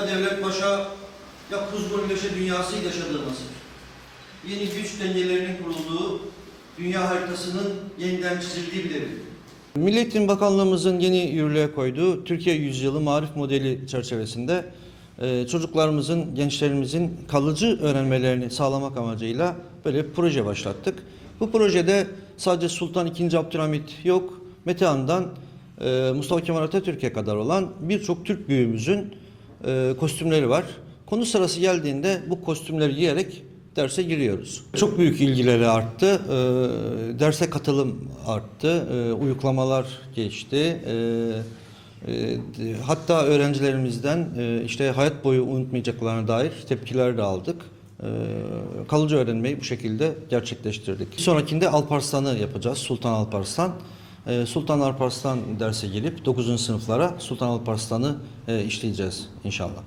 devlet başa ya kuzgun köşe dünyası yaşadığımız, yeni güç dengelerinin kurulduğu dünya haritasının yeniden çizildiği bir devir. Milli Eğitim Bakanlığımızın yeni yürürlüğe koyduğu Türkiye Yüzyılı Marif Modeli çerçevesinde e, çocuklarımızın, gençlerimizin kalıcı öğrenmelerini sağlamak amacıyla böyle bir proje başlattık. Bu projede sadece Sultan II. Abdülhamit yok, Metehan'dan e, Mustafa Kemal Atatürk'e kadar olan birçok Türk büyüğümüzün e, kostümleri var. Konu sırası geldiğinde bu kostümleri giyerek derse giriyoruz. Çok büyük ilgileri arttı. E, derse katılım arttı. E, uyuklamalar geçti. Hatta öğrencilerimizden işte hayat boyu unutmayacaklarına dair tepkiler de aldık. Kalıcı öğrenmeyi bu şekilde gerçekleştirdik. Sonrakinde Alparslan'ı yapacağız. Sultan Alparslan. E, Sultan Alparslan derse gelip 9. sınıflara Sultan Alparslan'ı e, işleyeceğiz inşallah.